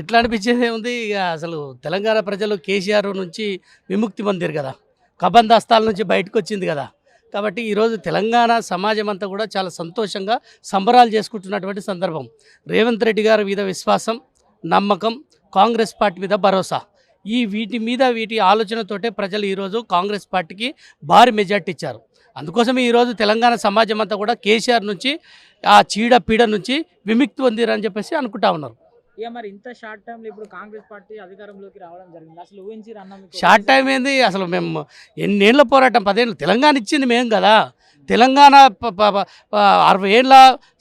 ఎట్లా అనిపించేది ఉంది ఇక అసలు తెలంగాణ ప్రజలు కేసీఆర్ నుంచి విముక్తి పొందారు కదా. కబందాస్తాల నుంచి బయటకు వచ్చింది కదా. కాబట్టి ఈరోజు తెలంగాణ సమాజం అంతా కూడా చాలా సంతోషంగా సంబరాలు చేసుకుంటున్నటువంటి సందర్భం. రేవంత్ రెడ్డి గారి మీద విశ్వాసం నమ్మకం కాంగ్రెస్ పార్టీ మీద భరోసా. ఈ వీటి మీద వీటి ఆలోచనతోటే ప్రజలు ఈరోజు కాంగ్రెస్ పార్టీకి భారీ మెజార్టీ ఇచ్చారు. అందుకోసమే ఈరోజు తెలంగాణ సమాజం అంతా కూడా కేసీఆర్ నుంచి ఆ చీడ పీడ నుంచి విముక్తి పొందిరని చెప్పేసి అనుకుంటా ఉన్నారు. ఇక మరి ఇంత షార్ట్ టైం లో ఇప్పుడు కాంగ్రెస్ పార్టీ అధికారంలోకి రావడం జరిగింది. అసలు ఊహించి అన్న షార్ట్ టైం ఏంది? అసలు మేము ఎన్నేళ్ళ పోరాటం? పదేళ్ళు. తెలంగాణ ఇచ్చింది మేము కదా. తెలంగాణ అరవై ఏళ్ళ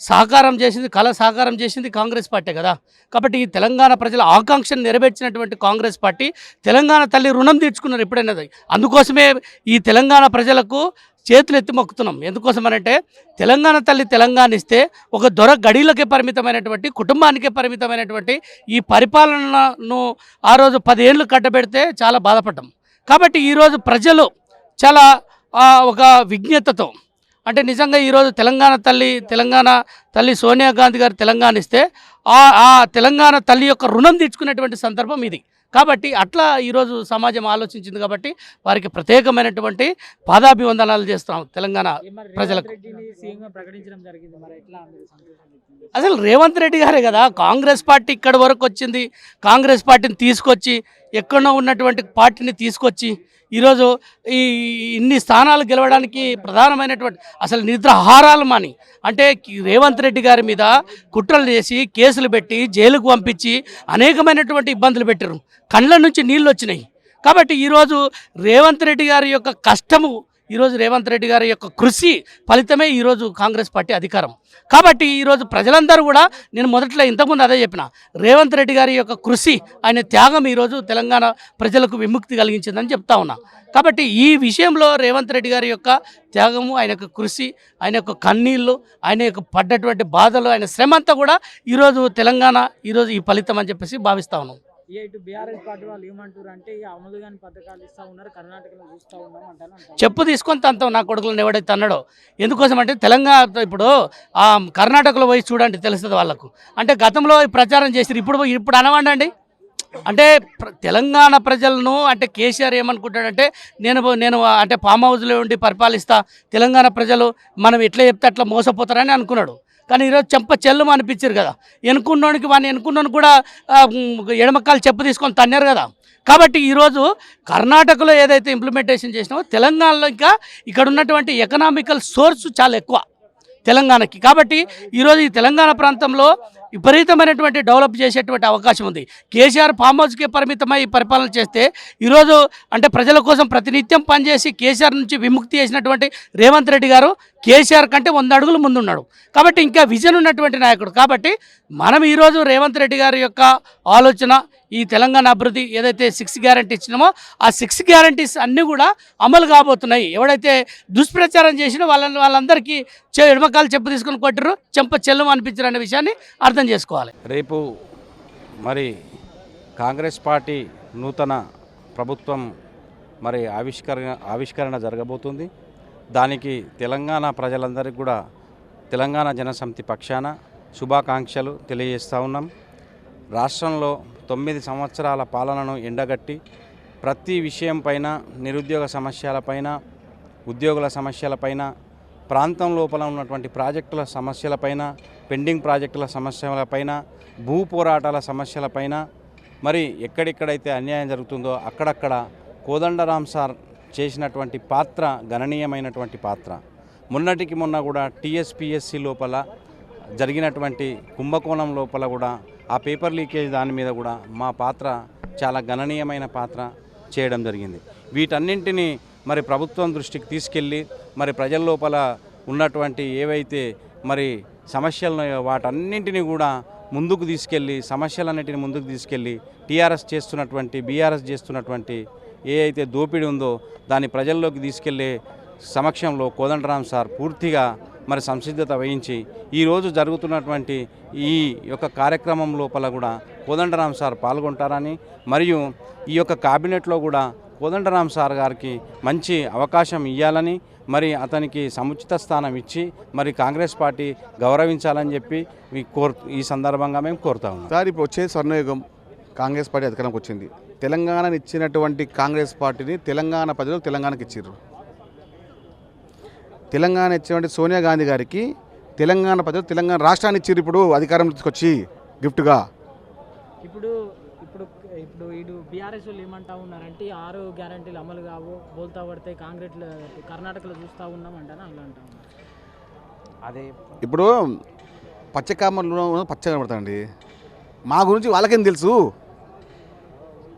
సహకారం చేసింది కళ సహకారం చేసింది కాంగ్రెస్ పార్టీ కదా. కాబట్టి ఈ తెలంగాణ ప్రజల ఆకాంక్షను నెరవేర్చినటువంటి కాంగ్రెస్ పార్టీ తెలంగాణ తల్లి రుణం తీర్చుకున్నారు ఎప్పుడైనా అందుకోసమే ఈ తెలంగాణ ప్రజలకు చేతులు ఎత్తి మొక్కుతున్నాం ఎందుకోసమనంటే తెలంగాణ తల్లి తెలంగాణ ఇస్తే ఒక దొర గడిలకే పరిమితమైనటువంటి కుటుంబానికే పరిమితమైనటువంటి ఈ పరిపాలనను ఆ రోజు పదేళ్ళు కట్టబెడితే చాలా బాధపడ్డాం. కాబట్టి ఈరోజు ప్రజలు చాలా ఒక విజ్ఞతతో అంటే నిజంగా ఈరోజు తెలంగాణ తల్లి తెలంగాణ తల్లి సోనియా గాంధీ గారు తెలంగాణ ఇస్తే ఆ ఆ తెలంగాణ తల్లి యొక్క రుణం తీర్చుకునేటువంటి సందర్భం ఇది. కాబట్టి అట్లా ఈరోజు సమాజం ఆలోచించింది కాబట్టి వారికి ప్రత్యేకమైనటువంటి పాదాభివందనాలు చేస్తాం తెలంగాణ ప్రజలకు. అసలు రేవంత్ రెడ్డి గారే కదా కాంగ్రెస్ పార్టీ ఇక్కడి వరకు వచ్చింది కాంగ్రెస్ పార్టీని తీసుకొచ్చి ఎక్కడో ఉన్నటువంటి పార్టీని తీసుకొచ్చి ఈరోజు ఈ ఇన్ని స్థానాలు గెలవడానికి ప్రధానమైనటువంటి అసలు నిద్రాహారాలు మాని. అంటే రేవంత్ రెడ్డి గారి మీద కుట్రలు చేసి కేసులు పెట్టి జైలుకు పంపించి అనేకమైనటువంటి ఇబ్బందులు పెట్టారు కళ్ళ నుంచి నీళ్ళు వచ్చినాయి. కాబట్టి ఈరోజు రేవంత్ రెడ్డి గారి యొక్క కష్టము ఈరోజు రేవంత్ రెడ్డి గారి యొక్క కృషి ఫలితమే ఈరోజు కాంగ్రెస్ పార్టీ అధికారం. కాబట్టి ఈరోజు ప్రజలందరూ కూడా నేను మొదట్లో ఇంతకుముందు అదే చెప్పిన రేవంత్ రెడ్డి గారి యొక్క కృషి ఆయన త్యాగం ఈరోజు తెలంగాణ ప్రజలకు విముక్తి కలిగించిందని చెప్తా ఉన్నా. కాబట్టి ఈ విషయంలో రేవంత్ రెడ్డి గారి యొక్క త్యాగము ఆయన యొక్క కృషి ఆయన యొక్క కన్నీళ్ళు ఆయన యొక్క పడ్డటువంటి బాధలు ఆయన శ్రమ అంతా కూడా ఈరోజు తెలంగాణ ఈరోజు ఈ ఫలితం అని చెప్పేసి భావిస్తా ఉన్నాం. ఇక ఇటు బీఆర్ఎస్ పార్టీ వాళ్ళు ఏమంటారు అంటే ఇక అమలు కాని పథకాలు ఉన్నారు కర్ణాటకలో ఉన్నాం అంటారు చెప్పు తీసుకొని తంతాం నా కొడుకులను ఎవడైతే అన్నాడో. ఎందుకోసం అంటే తెలంగాణ ఇప్పుడు ఆ కర్ణాటకలో పోయి చూడండి తెలుస్తుంది వాళ్ళకు. అంటే గతంలో ప్రచారం చేసిరు ఇప్పుడు పోయి- ఇప్పుడు అనవండి అంటే తెలంగాణ ప్రజలను అంటే కేసీఆర్ ఏమనుకుంటాడంటే నేను పో- నేను అంటే ఫామ్ హౌస్లో ఉండి పరిపాలిస్తా తెలంగాణ ప్రజలు మనం ఎట్లా చెప్తే అట్లా మోసపోతారని అనుకున్నాడు. కానీ ఈరోజు చెంప చెల్లు అనిపించారు కదా. ఎనుకున్నోనికి వాడిని ఎనుకున్నోని కూడా ఎడమకాలు చెప్పు తీసుకొని తన్నారు కదా. కాబట్టి ఈరోజు కర్ణాటకలో ఏదైతే ఇంప్లిమెంటేషన్ చేసినామో తెలంగాణలో ఇంకా ఇక్కడ ఉన్నటువంటి ఎకనామికల్ సోర్స్ చాలా ఎక్కువ తెలంగాణకి. కాబట్టి ఈరోజు ఈ తెలంగాణ ప్రాంతంలో విపరీతమైనటువంటి డెవలప్ చేసేటువంటి అవకాశం ఉంది. కేసీఆర్ ఫామ్ హౌస్కే పరిమితమై పరిపాలన చేస్తే ఈరోజు అంటే ప్రజల కోసం ప్రతినిత్యం పనిచేసి కేసీఆర్ నుంచి విముక్తి చేసినటువంటి రేవంత్ రెడ్డి గారు కేసీఆర్ కంటే వంద అడుగులు ముందున్నాడు. కాబట్టి ఇంకా విజన్ ఉన్నటువంటి నాయకుడు. కాబట్టి మనం ఈరోజు రేవంత్ రెడ్డి గారి యొక్క ఆలోచన ఈ తెలంగాణ అభివృద్ధి ఏదైతే సిక్స్ గ్యారంటీ ఇచ్చినామో ఆ సిక్స్ గ్యారంటీస్ అన్నీ కూడా అమలు కాబోతున్నాయి. ఎవడైతే దుష్ప్రచారం చేసినా వాళ్ళని వాళ్ళందరికీ చె ఎడమకాలు చెప్పు తీసుకొని కొట్టరు చెంప చెల్లం అనిపించారు అనే విషయాన్ని అర్థం చేసుకోవాలి. రేపు మరి కాంగ్రెస్ పార్టీ నూతన ప్రభుత్వం మరి ఆవిష్కరణ ఆవిష్కరణ జరగబోతుంది. దానికి తెలంగాణ ప్రజలందరికీ కూడా తెలంగాణ జనసమితి పక్షాన శుభాకాంక్షలు తెలియజేస్తూ ఉన్నాం. రాష్ట్రంలో తొమ్మిది సంవత్సరాల పాలనను ఎండగట్టి ప్రతి విషయం పైన నిరుద్యోగ సమస్యలపైన ఉద్యోగుల సమస్యలపైన ప్రాంతం లోపల ఉన్నటువంటి ప్రాజెక్టుల సమస్యలపైన పెండింగ్ ప్రాజెక్టుల సమస్యలపైన భూ పోరాటాల సమస్యలపైన మరి ఎక్కడెక్కడైతే అన్యాయం జరుగుతుందో అక్కడక్కడ కోదండరాం సార్ చేసినటువంటి పాత్ర గణనీయమైనటువంటి పాత్ర. మొన్నటికి మొన్న కూడా టీఎస్పిఎస్సి లోపల జరిగినటువంటి కుంభకోణం లోపల కూడా ఆ పేపర్ లీకేజ్ దాని మీద కూడా మా పాత్ర చాలా గణనీయమైన పాత్ర చేయడం జరిగింది. వీటన్నింటినీ మరి ప్రభుత్వం దృష్టికి తీసుకెళ్ళి మరి ప్రజల లోపల ఉన్నటువంటి ఏవైతే మరి సమస్యలు వాటన్నింటినీ కూడా ముందుకు తీసుకెళ్ళి సమస్యలన్నింటినీ ముందుకు తీసుకెళ్ళి టీఆర్ఎస్ చేస్తున్నటువంటి బీఆర్ఎస్ చేస్తున్నటువంటి ఏ అయితే దోపిడీ ఉందో దాన్ని ప్రజల్లోకి తీసుకెళ్ళే సమక్షంలో కోదండరాం సార్ పూర్తిగా మరి సంసిద్ధత వహించి ఈరోజు జరుగుతున్నటువంటి ఈ యొక్క కార్యక్రమం లోపల కూడా కోదండరాం సార్ పాల్గొంటారని మరియు ఈ యొక్క కాబినెట్లో కూడా కోదండరాం సార్ గారికి మంచి అవకాశం ఇవ్వాలని మరి అతనికి సముచిత స్థానం ఇచ్చి మరి కాంగ్రెస్ పార్టీ గౌరవించాలని చెప్పి మీ కోర్ ఈ సందర్భంగా మేము కోరుతా ఉన్నాం. సార్ ఇప్పుడు వచ్చే స్వర్ణయుగం కాంగ్రెస్ పార్టీ అధికారంకి వచ్చింది. తెలంగాణని ఇచ్చినటువంటి కాంగ్రెస్ పార్టీని తెలంగాణ ప్రజలు తెలంగాణకి ఇచ్చారు తెలంగాణ ఇచ్చినటువంటి సోనియా గాంధీ గారికి తెలంగాణ ప్రజలు తెలంగాణ రాష్ట్రాన్ని ఇచ్చారు ఇప్పుడు అధికారం తీసుకొచ్చి గిఫ్ట్గా. ఇప్పుడు ఇప్పుడు ఇప్పుడు ఇటు బీఆర్ఎస్ వాళ్ళు ఏమంటా ఉన్నారంటే ఆరు గ్యారంటీలు అమలు కావు బోల్తా పడితే కాంగ్రెస్ కర్ణాటకలో చూస్తూ ఉన్నాం అంటారా? అలా అంటా ఉన్నారు? అదే. ఇప్పుడు పచ్చకామలో పచ్చగా కనబడతాండి మా గురించి వాళ్ళకేం తెలుసు?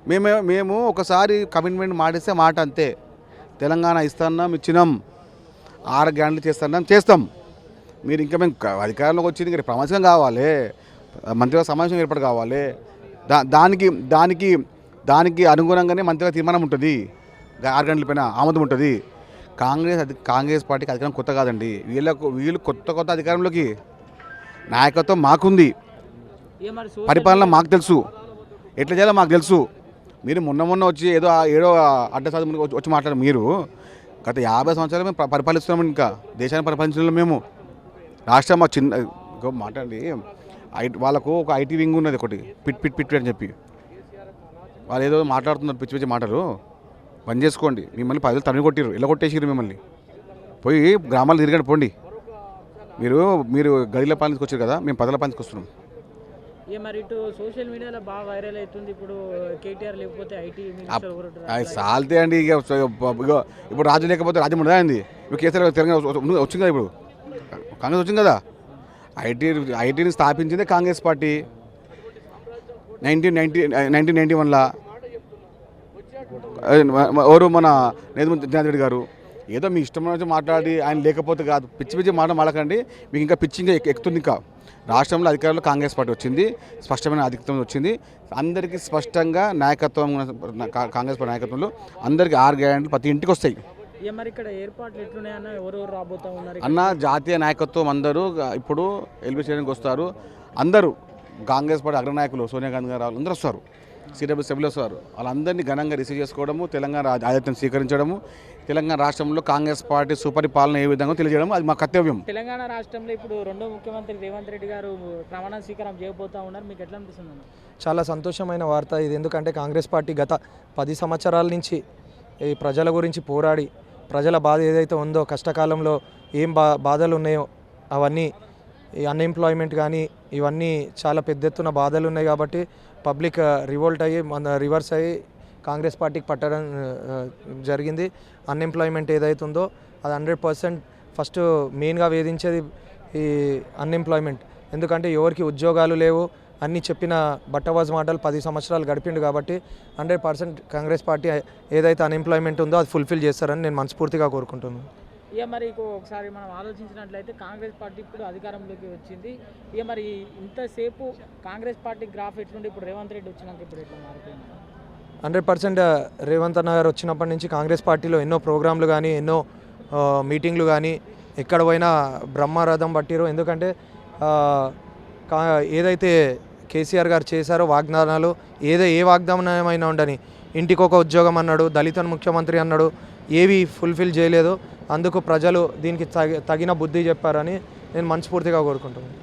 మేము మేము ఒకసారి కమిట్మెంట్ మాటిస్తే మాట అంతే. తెలంగాణ ఇస్తున్నాం ఇచ్చినాం. ఆరు గ్యారెంట్లు చేస్తున్నాం చేస్తాం. మీరు ఇంకా మేము అధికారంలోకి వచ్చింది ఇంకా ప్రమాదం కావాలి. మంత్రిగా సమావేశం ఏర్పాటు కావాలి. దా దానికి దానికి దానికి అనుగుణంగానే మంత్రిగా తీర్మానం ఉంటుంది. ఆరు గంటల పైన ఆమోదం ఉంటుంది. కాంగ్రెస్ అధి కాంగ్రెస్ పార్టీకి అధికారం కొత్త కాదండి. వీళ్ళకు వీళ్ళు కొత్త కొత్త అధికారంలోకి నాయకత్వం మాకుంది. పరిపాలన మాకు తెలుసు. ఎట్లా చేయాలో మాకు తెలుసు. మీరు మొన్న మొన్న వచ్చి ఏదో ఏదో అడ్డ సాధన వచ్చి- మాట్లాడారు మీరు గత యాభై సంవత్సరాలు మేము పరిపాలిస్తున్నాం ఇంకా. దేశాన్ని పరిపాలించడం మేము రాష్ట్రం మా చిన్న మాట్లాడి ఐ- వాళ్ళకు ఒక ఐటీ వింగ్ ఉన్నది ఒకటి. పిట్ పిట్ పిట్ అని చెప్పి. వాళ్ళు ఏదో మాట్లాడుతున్నారు పిచ్చి పిచ్చి మాటలు. బంద్ చేసుకోండి. మిమ్మల్ని ప్రజలు తరిమి కొట్టిరు ఇలా కొట్టేసిరు మిమ్మల్ని. పోయి గ్రామాలు తిరగండి పోండి. మీరు మీరు గదిల పాలనకి వచ్చారు కదా మేము పదల పాలనకి వస్తున్నాం. ఏ మరి ఇటు సోషల్ మీడియాలో బాగా వైరల్ అవుతుంది ఇప్పుడు కేటీఆర్ లేకపోతే ఐటీ మినిస్టర్ సాల్తే అండి ఇక ఇప్పుడు రాజు లేకపోతే రాజ్యం ఉండదా అండి? ఇప్పుడు కేసీఆర్ తెలంగాణ వచ్చి- వచ్చి- వచ్చింది కదా ఇప్పుడు? కాంగ్రెస్ వచ్చింది కదా? ఐటీ ఐటీని స్థాపించిందే Congress party. Nineteen ninety nineteen ninety వన్లో. ఎవరు మన నేదుమంతి జనార్దన్ రెడ్డి గారు? ఏదో మీ ఇష్టం వచ్చి మాట్లాడి ఆయన లేకపోతే కాదు. పిచ్చి పిచ్చి మాట మాడకండి మీకు ఇంకా పిచ్చి ఇంకా ఎక్- ఎక్కుతుంది ఇంకా. రాష్ట్రంలో అధికారంలో కాంగ్రెస్ పార్టీ వచ్చింది స్పష్టమైన అధికారం వచ్చింది. అందరికీ స్పష్టంగా నాయకత్వం కాంగ్రెస్ పార్టీ నాయకత్వంలో అందరికీ ఆరు గ్యారెంటీలు ప్రతి ఇంటికి వస్తాయి. అన్న జాతీయ నాయకత్వం అందరూ ఇప్పుడు ఎల్బీ స్టేడియంకి వస్తారు. అందరూ కాంగ్రెస్ పార్టీ అగ్రనాయకులు సోనియా గాంధీ గారు అందరూ వస్తారు. సిడబ్ల్యూ సభ్యులు వస్తారు వాళ్ళందరినీ ఘనంగా రిసీవ్ చేసుకోవడము తెలంగాణ ఆతిథ్యం స్వీకరించడము తెలంగాణ రాష్ట్రంలో కాంగ్రెస్ పార్టీ సుపరిపాలన ఏ విధంగా తెలియజేయడం అది మా కర్తవ్యం. తెలంగాణ రాష్ట్రంలో ఇప్పుడు రెండో ముఖ్యమంత్రి రేవంత్ రెడ్డి గారు ప్రమాణ స్వీకారం చేయబోతా ఉన్నారు. మీకు ఎట్లా అనిపిస్తుంది చాలా సంతోషమైన వార్త ఇది. ఎందుకంటే కాంగ్రెస్ పార్టీ గత పది సంవత్సరాల నుంచి ఈ ప్రజల గురించి పోరాడి ప్రజల బాధ ఏదైతే ఉందో కష్టకాలంలో ఏం బా బాధలు ఉన్నాయో అవన్నీ ఈ అన్ఎంప్లాయ్మెంట్ కానీ ఇవన్నీ చాలా పెద్ద ఎత్తున బాధలు ఉన్నాయి కాబట్టి పబ్లిక్ uh, రివోల్ట్ అయ్యి మన రివర్స్ అయ్యి కాంగ్రెస్ పార్టీకి పట్టడం uh, uh, జరిగింది. అన్ఎంప్లాయ్మెంట్ ఏదైతుందో ఉందో అది హండ్రెడ్ పర్సెంట్ ఫస్ట్ మెయిన్గా వేధించేది ఈ అన్ఎంప్లాయ్మెంట్ ఎందుకంటే ఎవరికి ఉద్యోగాలు లేవు అన్నీ చెప్పిన బట్టవాజ్ మాటలు పది సంవత్సరాలు గడిపిండు కాబట్టి హండ్రెడ్ పర్సెంట్ కాంగ్రెస్ పార్టీ ఏదైతే అన్ఎంప్లాయ్మెంట్ ఉందో అది ఫుల్ఫిల్ చేస్తారని నేను మనస్ఫూర్తిగా కోరుకుంటున్నాను. ఇక మరి ఒకసారి మనం ఆలోచించినట్లయితే కాంగ్రెస్ పార్టీ ఇప్పుడు అధికారంలోకి వచ్చింది. ఇక మరి ఇంతసేపు కాంగ్రెస్ పార్టీ గ్రాఫ్ ఎట్లుండి ఇప్పుడు రేవంత్ రెడ్డి వచ్చినాక ఇప్పుడు ఎట్లా మారిపోయింది? హండ్రెడ్ పర్సెంట్ రేవంత్ అన్న గారు వచ్చినప్పటి నుంచి కాంగ్రెస్ పార్టీలో ఎన్నో ప్రోగ్రాంలు కానీ ఎన్నో మీటింగ్లు కానీ ఎక్కడ పోయినా బ్రహ్మరథం పట్టిరు ఎందుకంటే కా ఏదైతే కేసీఆర్ గారు చేశారో వాగ్దానాలు ఏదో ఏ వాగ్దానమైనా ఉండని ఇంటికి ఒక ఉద్యోగం అన్నాడు దళితుని ముఖ్యమంత్రి అన్నాడు ఏవి ఫుల్ఫిల్ చేయలేదు. అందుకు ప్రజలు దీనికి తగి తగిన బుద్ధి చెప్పారని నేను మనస్ఫూర్తిగా కోరుకుంటున్నాను.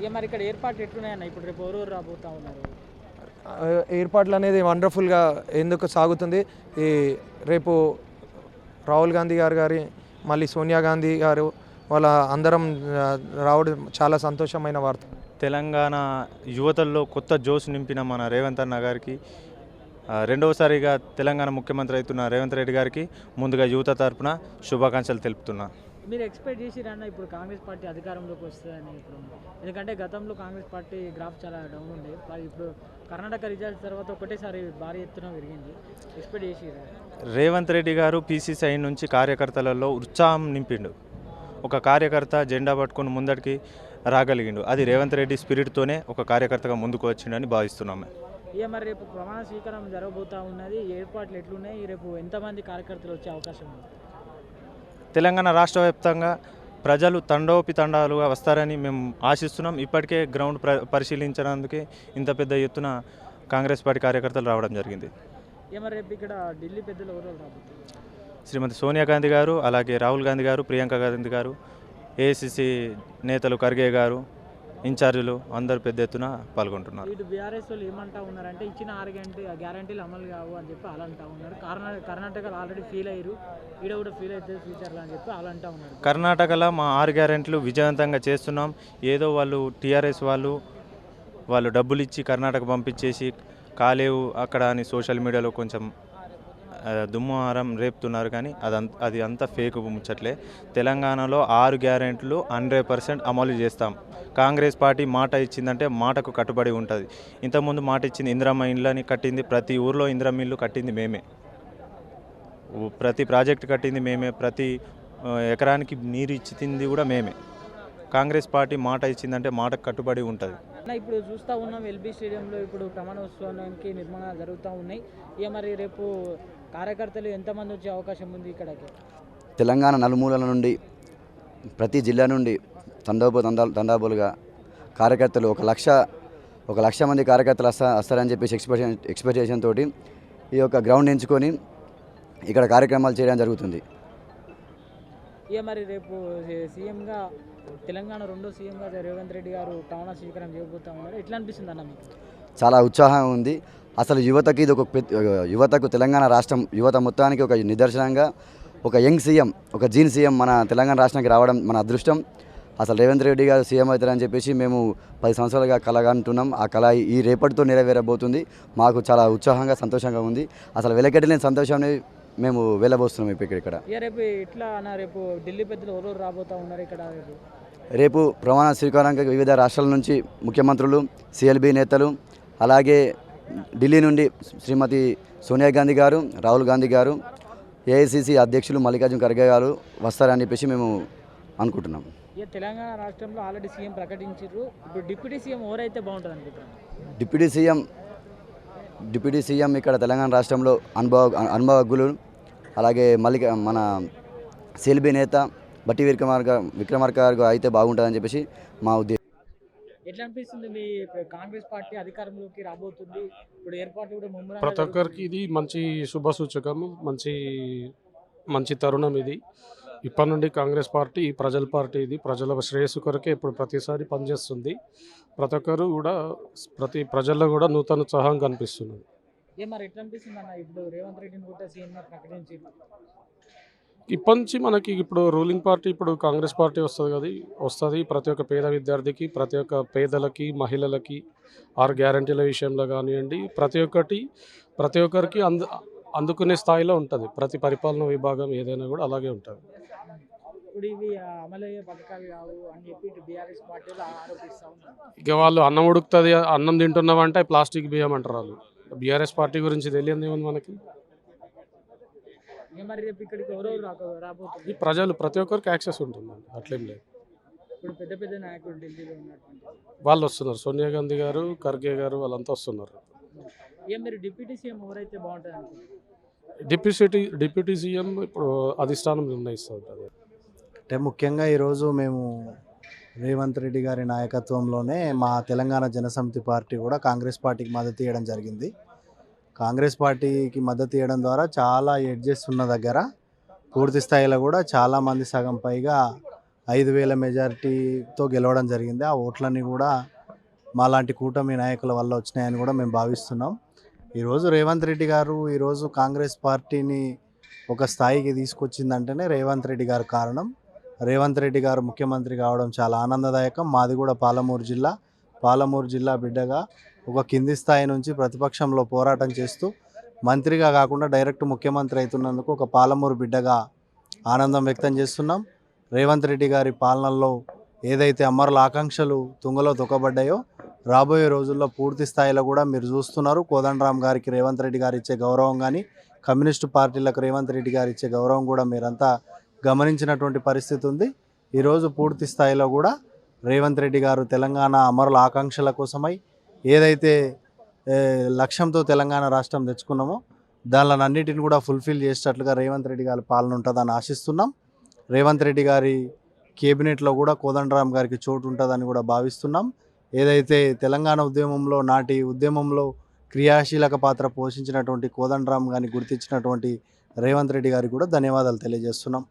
ఇక మరి ఇక్కడ ఏర్పాట్లు ఎట్లున్నాయన్న? ఇప్పుడు రేపు ఎవరెవరు రాబోతా ఉన్నారు? ఆ, ఏర్పాట్లు అనేది వండర్ఫుల్గా ఎందుకు సాగుతుంది? ఈ రేపు రాహుల్ గాంధీ గారు గారి మళ్ళీ సోనియా గాంధీ గారు వాళ్ళ అందరం రావడం చాలా సంతోషమైన వార్త. తెలంగాణ యువతల్లో కొత్త జోష్ నింపిన మన రేవంత్ అన్న గారికి రెండవసారిగా తెలంగాణ ముఖ్యమంత్రి అవుతున్న రేవంత్ రెడ్డి గారికి ముందుగా యువత తరపున శుభాకాంక్షలు తెలుపుతున్నా. మీరు ఎక్స్పెక్ట్ చేసిరన్న ఇప్పుడు కాంగ్రెస్ పార్టీ అధికారంలోకి వస్తుందని ఇప్పుడు ఎందుకంటే గతంలో కాంగ్రెస్ పార్టీ గ్రాఫ్ చాలా డౌన్ ఉండే. ఇప్పుడు కర్ణాటక రిజల్ట్స్ తర్వాత ఒకటేసారి భారీ ఎత్తున పెరిగింది. ఎక్స్పెక్ట్ చేసిరా? రేవంత్ రెడ్డి గారు పీసీసీ నుంచి కార్యకర్తలలో ఉత్సాహం నింపిండు. ఒక కార్యకర్త జెండా పట్టుకొని ముందటికి రాగలిగిండు. అది రేవంత్ రెడ్డి స్పిరిట్తోనే ఒక కార్యకర్తగా ముందుకు వచ్చిండని భావిస్తున్నాం ఇక మరి రేపు ప్రమాణ స్వీకారం జరగబోతా ఉన్నది. ఏర్పాట్లు ఎట్లున్నాయి? రేపు ఎంతమంది కార్యకర్తలు వచ్చే అవకాశం ఉంది? తెలంగాణ రాష్ట్ర వ్యాప్తంగా ప్రజలు తండోపి తండాలుగా వస్తారని మేము ఆశిస్తున్నాం. ఇప్పటికే గ్రౌండ్ ప్ర పరిశీలించడానికి ఇంత పెద్ద ఎత్తున కాంగ్రెస్ పార్టీ కార్యకర్తలు రావడం జరిగింది. రేపు ఇక్కడ ఢిల్లీ పెద్దలు ఎవరు శ్రీమతి సోనియా గాంధీ గారు అలాగే రాహుల్ గాంధీ గారు ప్రియాంక గాంధీ గారు ఏఐసిసి నేతలు ఖర్గే గారు ఇన్ఛార్జీలు అందరు పెద్ద ఎత్తున పాల్గొంటున్నారు. వీటి బీఆర్ఎస్ వాళ్ళు ఏమంటా ఉన్నారంటే ఇచ్చిన ఆరు గ్యారంటీ గ్యారంటీలు అమలు కావు అని చెప్పి అలా అంటా ఉన్నారు. కర్ణాటక కర్ణాటకలో ఆల్రెడీ ఫీల్ అయ్యారు. ఈడ కూడా ఫీల్ అవుతుంది ఫ్యూచర్లో అని చెప్పి అలా అంటా ఉన్నారు. కర్ణాటకలో మా ఆరు గ్యారెంట్లు విజయవంతంగా చేస్తున్నాం. ఏదో వాళ్ళు టీఆర్ఎస్ వాళ్ళు వాళ్ళు డబ్బులు ఇచ్చి కర్ణాటక పంపించేసి కాలేవు అక్కడ అని సోషల్ మీడియాలో కొంచెం దుమ్మారం రేపుతున్నారు కానీ అదంత అది అంతా ఫేక్ ముచ్చట్లే. తెలంగాణలో ఆరు గ్యారెంట్లు హండ్రెడ్ పర్సెంట్ అమలు చేస్తాం. కాంగ్రెస్ పార్టీ మాట ఇచ్చిందంటే మాటకు కట్టుబడి ఉంటుంది. ఇంతకుముందు మాట ఇచ్చింది ఇందిరమ్మ ఇండ్లని కట్టింది ప్రతి ఊర్లో ఇందిరమ్మ ఇల్లు కట్టింది మేమే. ప్రతి ప్రాజెక్ట్ కట్టింది మేమే ప్రతి ఎకరానికి నీరు ఇచ్చింది కూడా మేమే. కాంగ్రెస్ పార్టీ మాట ఇచ్చిందంటే మాటకు కట్టుబడి ఉంటుంది. ఇప్పుడు చూస్తూ ఉన్నాం ఎల్బీ స్టేడియంలో ఇప్పుడు ప్రమాణోత్సవానికి నిర్మాణాలు జరుగుతూ ఉన్నాయి. ఇక మరి రేపు కార్యకర్తలు ఎంతమంది వచ్చే అవకాశం ఉంది ఇక్కడికి? తెలంగాణ నలుమూలల నుండి ప్రతి జిల్లా నుండి తండోపు తండా తండాబులుగా కార్యకర్తలు ఒక లక్ష ఒక లక్ష మంది కార్యకర్తలు వస్తా వస్తారని చెప్పేసి ఎక్స్పెక్టేషన్ ఎక్స్పెక్టేషన్ తోటి ఈ యొక్క గ్రౌండ్ ఎంచుకొని ఇక్కడ కార్యక్రమాలు చేయడం జరుగుతుంది. ఇక మరి రేపు సీఎంగా తెలంగాణ రెండో సీఎంగా రేవంత్ రెడ్డి గారు ప్రమాణ స్వీకారం చేయబోతా ఉన్నారు. ఎట్లా అనిపిస్తుంది అన్న మీకు? చాలా ఉత్సాహం ఉంది. అసలు యువతకి ఇది ఒక యువతకు తెలంగాణ రాష్ట్రం యువత మొత్తానికి ఒక నిదర్శనంగా ఒక యంగ్ సీఎం ఒక జీన్ సీఎం మన తెలంగాణ రాష్ట్రానికి రావడం మన అదృష్టం. అసలు రేవంత్ రెడ్డి గారు సీఎం అవుతారని చెప్పేసి మేము పది సంవత్సరాలుగా కలగంటున్నాం. ఆ కళ ఈ రేపటితో నెరవేరబోతుంది. మాకు చాలా ఉత్సాహంగా సంతోషంగా ఉంది. అసలు వెలకట్టలేని సంతోషాన్ని మేము వెళ్ళబోస్తున్నాం ఇప్పుడు ఇక్కడ ఇక రేపు ఇట్లా రేపు ఢిల్లీ పెద్దలు ఎవరు రాబోతా ఉన్నారు ఇక్కడ రేపు? రేపు ప్రమాణ స్వీకారానికి వివిధ రాష్ట్రాల నుంచి ముఖ్యమంత్రులు సిఎల్బి నేతలు అలాగే ఢిల్లీ నుండి శ్రీమతి సోనియా గాంధీ గారు రాహుల్ గాంధీ గారు ఏఐసిసి అధ్యక్షులు మల్లికార్జున ఖర్గే గారు వస్తారని చెప్పేసి మేము అనుకుంటున్నాం. తెలంగాణ రాష్ట్రంలో ఆల్రెడీ సీఎం ప్రకటించారు ఇప్పుడు డిప్యూటీ సీఎం ఎవరైతే బాగుంటుంది అనుకుంటున్నాను డిప్యూటీ సీఎం డిప్యూటీ సీఎం ఇక్కడ తెలంగాణ రాష్ట్రంలో అనుభవ అనుభవజ్ఞులు అలాగే మల్లిక మన సిఎల్బి నేత బట్టి విక్రమార్క విక్రమార్క గారు అయితే బాగుంటుందని చెప్పేసి మా ఉద్దేశం ఎట్లా అనిపిస్తుంది మీ కాంగ్రెస్ పార్టీ అధికారంలోకి రాబోతుంది? ఇప్పుడు ఏర్పాట్లు కూడా ముమ్మరంగా ప్రతి ఒక్కరికి ఇది మంచి శుభ సూచకం మంచి మంచి తరుణం ఇది. ఇప్పటి నుండి కాంగ్రెస్ పార్టీ ప్రజల పార్టీ ఇది. ప్రజల శ్రేయస్సు కొరకే ఇప్పుడు ప్రతిసారి పనిచేస్తుంది. ప్రతి ఒక్కరు కూడా ప్రతి ప్రజల్లో కూడా నూతన ఉత్సాహం కనిపిస్తున్నది ఏ మరి ఎట్లా అనిపిస్తుంది అన్న? ఇప్పుడు రేవంత్ రెడ్డిని కూడా సీఎంగా ప్రకటించి ఇప్పటి నుంచి మనకి ఇప్పుడు రూలింగ్ పార్టీ ఇప్పుడు కాంగ్రెస్ పార్టీ వస్తుంది కదా వస్తుంది. ప్రతి ఒక్క పేద విద్యార్థికి ప్రతి ఒక్క పేదలకి మహిళలకి ఆరు గ్యారంటీల విషయంలో కానివ్వండి ప్రతి ఒక్కటి ప్రతి ఒక్కరికి అందు అందుకునే స్థాయిలో ఉంటుంది. ప్రతి పరిపాలన విభాగం ఏదైనా కూడా అలాగే ఉంటుంది. ఇక వాళ్ళు అన్నం ఉడుకుతుంది అన్నం తింటున్నామంటే ప్లాస్టిక్ బియ్యం అంటారు వాళ్ళు. బీఆర్ఎస్ పార్టీ గురించి తెలియదు ఏముంది మనకి? ఇక మరి రేపు ఇక్కడికి ఎవరెవరు రాక ఈ ప్రజలు ప్రతి ఒక్కరికి యాక్సెస్ ఉంటుందండి. అట్లేం లేదు. ఇప్పుడు పెద్ద పెద్ద నాయకులు ఢిల్లీలో ఉన్నటువంటి వాళ్ళు వస్తున్నారు. సోనియా గాంధీ గారు ఖర్గే గారు వాళ్ళంతా వస్తున్నారు. మీరు డిప్యూటీ సీఎం ఎవరైతే బాగుంటుంది అనుకుంటున్నారు? డిప్యూటీ డిప్యూటీ సీఎం ఇప్పుడు అధిష్టానం నిర్ణయిస్తుంది అంటే ముఖ్యంగా ఈరోజు మేము రేవంత్ రెడ్డి గారి నాయకత్వంలోనే మా తెలంగాణ జనసమితి పార్టీ కూడా కాంగ్రెస్ పార్టీకి మద్దతు ఇవ్వడం జరిగింది. కాంగ్రెస్ పార్టీకి మద్దతు ఇవ్వడం ద్వారా చాలా ఎడ్జెస్ ఉన్న దగ్గర పూర్తి స్థాయిలో కూడా చాలామంది సగం పైగా ఐదు వేల మెజారిటీతో గెలవడం జరిగింది. ఆ ఓట్లన్నీ కూడా మాలాంటి కూటమి నాయకుల వల్ల వచ్చినాయని కూడా మేము భావిస్తున్నాం. ఈరోజు రేవంత్ రెడ్డి గారు ఈరోజు కాంగ్రెస్ పార్టీని ఒక స్థాయికి తీసుకొచ్చిందంటేనే రేవంత్ రెడ్డి గారు కారణం. రేవంత్ రెడ్డి గారు ముఖ్యమంత్రి కావడం చాలా ఆనందదాయకం. మాది కూడా పాలమూరు జిల్లా. పాలమూరు జిల్లా బిడ్డగా ఒక కింది స్థాయి నుంచి ప్రతిపక్షంలో పోరాటం చేస్తూ మంత్రిగా కాకుండా డైరెక్ట్ ముఖ్యమంత్రి అవుతున్నందుకు ఒక పాలమూరు బిడ్డగా ఆనందం వ్యక్తం చేస్తున్నాం. రేవంత్ రెడ్డి గారి పాలనలో ఏదైతే అమరుల ఆకాంక్షలు తుంగలో తొక్కబడ్డాయో రాబోయే రోజుల్లో పూర్తి స్థాయిలో కూడా మీరు చూస్తున్నారు. కోదండరామ్ గారికి రేవంత్ రెడ్డి గారు ఇచ్చే గౌరవం కానీ కమ్యూనిస్టు పార్టీలకు రేవంత్ రెడ్డి గారు ఇచ్చే గౌరవం కూడా మీరంతా గమనించినటువంటి పరిస్థితి ఉంది. ఈరోజు పూర్తి స్థాయిలో కూడా రేవంత్ రెడ్డి గారు తెలంగాణ అమరుల ఆకాంక్షల కోసమై ఏదైతే లక్ష్యంతో తెలంగాణ రాష్ట్రం తెచ్చుకున్నామో దానిలో అన్నిటిని కూడా ఫుల్ఫిల్ చేసేటట్లుగా రేవంత్ రెడ్డి గారి పాలన ఉంటుందని ఆశిస్తున్నాం. రేవంత్ రెడ్డి గారి కేబినెట్లో కూడా కోదండరామ్ గారికి చోటు ఉంటుందని కూడా భావిస్తున్నాం. ఏదైతే తెలంగాణ ఉద్యమంలో నాటి ఉద్యమంలో క్రియాశీలక పాత్ర పోషించినటువంటి కోదండరామ్ గారిని గుర్తించినటువంటి రేవంత్ రెడ్డి గారికి కూడా ధన్యవాదాలు తెలియజేస్తున్నాం.